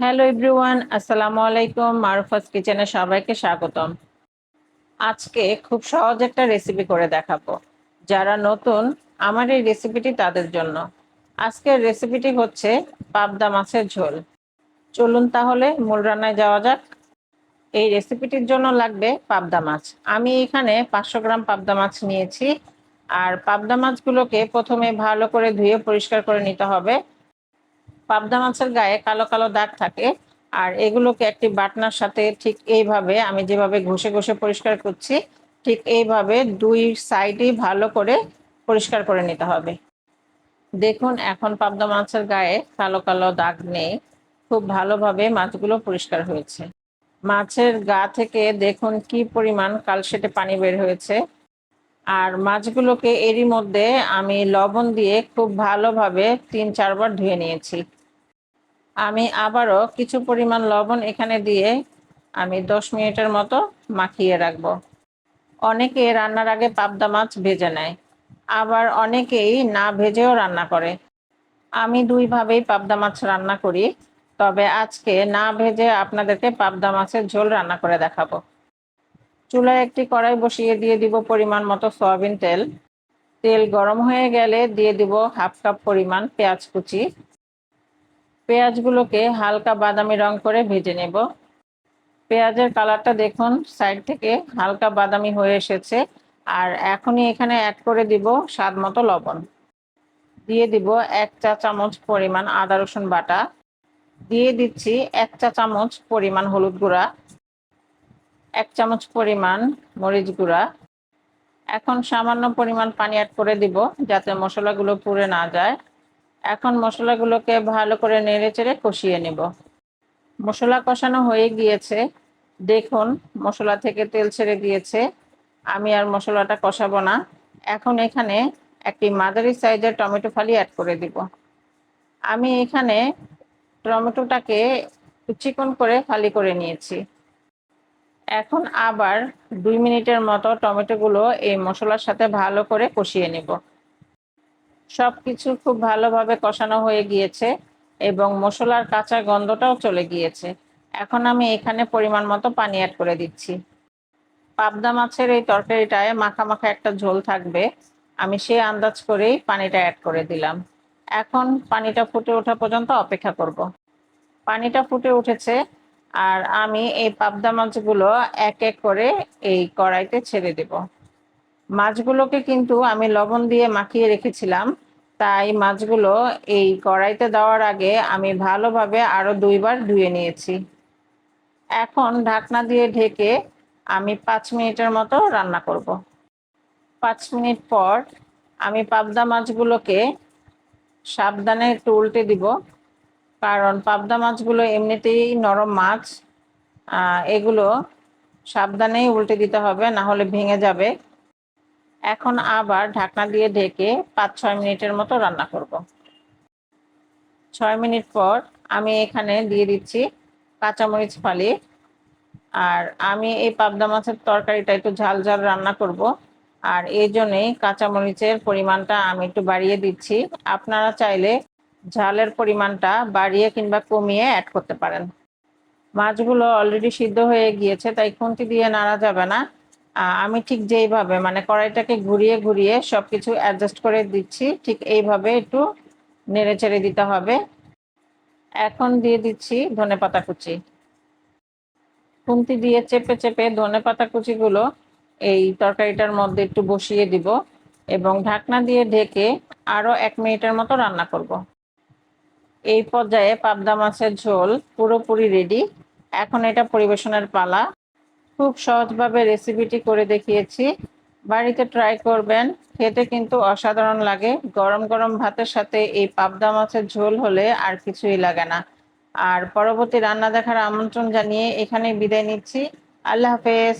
Hello everyone, আসসালামু আলাইকুম। মারুফাস কিচেনে সবাইকে স্বাগতম। আজকে খুব সহজ একটা রেসিপি করে দেখাবো। যারা নতুন, আমার এই রেসিপিটি তাদের জন্য। আজকের রেসিপিটি হচ্ছে পাবদা মাছের ঝোল। চলুন তাহলে মূল রান্নায় যাওয়া যাক। এই রেসিপিটির জন্য লাগবে পাবদা মাছ। আমি এখানে পাঁচশো গ্রাম পাবদা মাছ নিয়েছি। আর পাবদা মাছগুলোকে প্রথমে ভালো করে ধুয়ে পরিষ্কার করে নিতে হবে। পাবদা মাছের গায়ে কালো কালো দাগ থাকে। আর এগুলোকে একটি বাটনার সাথে ঠিক এইভাবে আমি যেভাবে ঘষে ঘষে পরিষ্কার করছি, ঠিক এইভাবে দুই সাইডই ভালো করে পরিষ্কার করে নিতে হবে। দেখুন, এখন পাবদা মাছের গায়ে কালো কালো দাগ নেই। খুব ভালোভাবে মাছগুলো পরিষ্কার হয়েছে। মাছের গা থেকে দেখুন কি পরিমাণ কালশেটে পানি বের হয়েছে। আর মাছগুলোকে এরই মধ্যে আমি লবণ দিয়ে খুব ভালোভাবে তিন চারবার ধুয়ে নিয়েছি। আমি আবারও কিছু পরিমাণ লবণ এখানে দিয়ে আমি দশ মিনিটের মতো মাখিয়ে রাখব। অনেকে রান্নার আগে পাবদা মাছ ভেজে নেয়, আবার অনেকেই না ভেজেও রান্না করে। আমি দুইভাবেই পাবদা মাছ রান্না করি, তবে আজকে না ভেজে আপনাদেরকে পাবদা মাছের ঝোল রান্না করে দেখাবো। চুলায় একটি কড়াই বসিয়ে দিয়ে দিব পরিমাণ মতো সয়াবিন তেল। তেল গরম হয়ে গেলে দিয়ে দিব হাফ কাপ পরিমাণ পেঁয়াজ কুচি। পেঁয়াজগুলোকে হালকা বাদামি রং করে ভেজে নেব। পেঁয়াজের কালারটা দেখুন, সাইড থেকে হালকা বাদামি হয়ে এসেছে। আর এখনই এখানে অ্যাড করে দিব স্বাদ মতো লবণ। দিয়ে দিব এক চা চামচ পরিমাণ আদা, রসুন বাটা। দিয়ে দিচ্ছি এক চা চামচ পরিমাণ হলুদ গুঁড়া। এক চামচ পরিমাণ মরিচ গুঁড়া। এখন সামান্য পরিমাণ পানি অ্যাড করে দিব যাতে মশলাগুলো পুড়ে না যায়। এখন মশলাগুলোকে ভালো করে নেড়ে চেড়ে কষিয়ে নেব। মশলা কষানো হয়ে গিয়েছে। দেখুন, মশলা থেকে তেল ছেড়ে দিয়েছে। আমি আর মশলাটা কষাবো না। এখন এখানে একটি মাদারি সাইজের টমেটো ফালি অ্যাড করে দিব। আমি এখানে টমেটোটাকে চিকন করে ফালি করে নিয়েছি। এখন আবার দুই মিনিটের মতো টমেটোগুলো এই মশলার সাথে ভালো করে কষিয়ে নেব। সব কিছু খুব ভালোভাবে কষানো হয়ে গিয়েছে এবং মশলার কাঁচা গন্ধটাও চলে গিয়েছে। এখন আমি এখানে পরিমাণ মতো পানি অ্যাড করে দিচ্ছি। পাবদা মাছের এই তরকারিটায় মাখা মাখা একটা ঝোল থাকবে। আমি সে আন্দাজ করেই পানিটা অ্যাড করে দিলাম। এখন পানিটা ফুটে ওঠা পর্যন্ত অপেক্ষা করব। পানিটা ফুটে উঠেছে আর আমি এই পাবদা মাছগুলো এক এক করে এই কড়াইতে ছেড়ে দেব। মাছগুলোকে কিন্তু আমি লবণ দিয়ে মাখিয়ে রেখেছিলাম। তাই মাছগুলো এই কড়াইতে দেওয়ার আগে আমি ভালোভাবে আরও দুইবার ধুয়ে নিয়েছি। এখন ঢাকনা দিয়ে ঢেকে আমি পাঁচ মিনিটের মতো রান্না করব। পাঁচ মিনিট পর আমি পাবদা মাছগুলোকে সাবধানে একটু উল্টে দিব। কারণ পাবদা মাছগুলো এমনিতেই নরম মাছ এগুলো সাবধানেই উল্টে দিতে হবে, না হলে ভেঙে যাবে। এখন আবার ঢাকনা দিয়ে ঢেকে পাঁচ, ছয় মিনিটের মতো রান্না করব। ছয় মিনিট পর আমি এখানে দিয়ে দিচ্ছি কাঁচামরিচ ফালি। আর আমি এই পাবদা মাছের তরকারিটা একটু ঝাল ঝাল রান্না করব। আর এই জন্যেই কাঁচামরিচের পরিমাণটা আমি একটু বাড়িয়ে দিচ্ছি। আপনারা চাইলে ঝালের পরিমাণটা বাড়িয়ে কিংবা কমিয়ে অ্যাড করতে পারেন। মাছগুলো অলরেডি সিদ্ধ হয়ে গিয়েছে, তাই খুন্তি দিয়ে নাড়া যাবে না। আমি ঠিক যেইভাবে মানে কড়াইটাকে ঘুরিয়ে ঘুরিয়ে সব কিছু অ্যাডজাস্ট করে দিচ্ছি, ঠিক এইভাবে একটু নেড়ে চেড়ে দিতে হবে। এখন দিয়ে দিচ্ছি ধনে পাতা কুচি। খুন্তি দিয়ে চেপে চেপে ধনে পাতা কুচিগুলো এই তরকারিটার মধ্যে একটু বসিয়ে দিব এবং ঢাকনা দিয়ে ঢেকে আরও এক মিনিটের মতো রান্না করব। এই পর্যায়ে পাবদা মাছের ঝোল পুরোপুরি রেডি এখন এটা পরিবেশনের পালা। খুব সহজভাবে রেসিপিটি করে দেখিয়েছি। বাড়িতে ট্রাই করবেন, খেতে কিন্তু অসাধারণ লাগে। গরম গরম ভাতের সাথে এই পাবদা মাছের ঝোল হলে আর কিছুই লাগে না। আর পরবর্তী রান্না দেখার আমন্ত্রণ জানিয়ে এখানে বিদায় নিচ্ছি। আল্লাহ হাফেজ।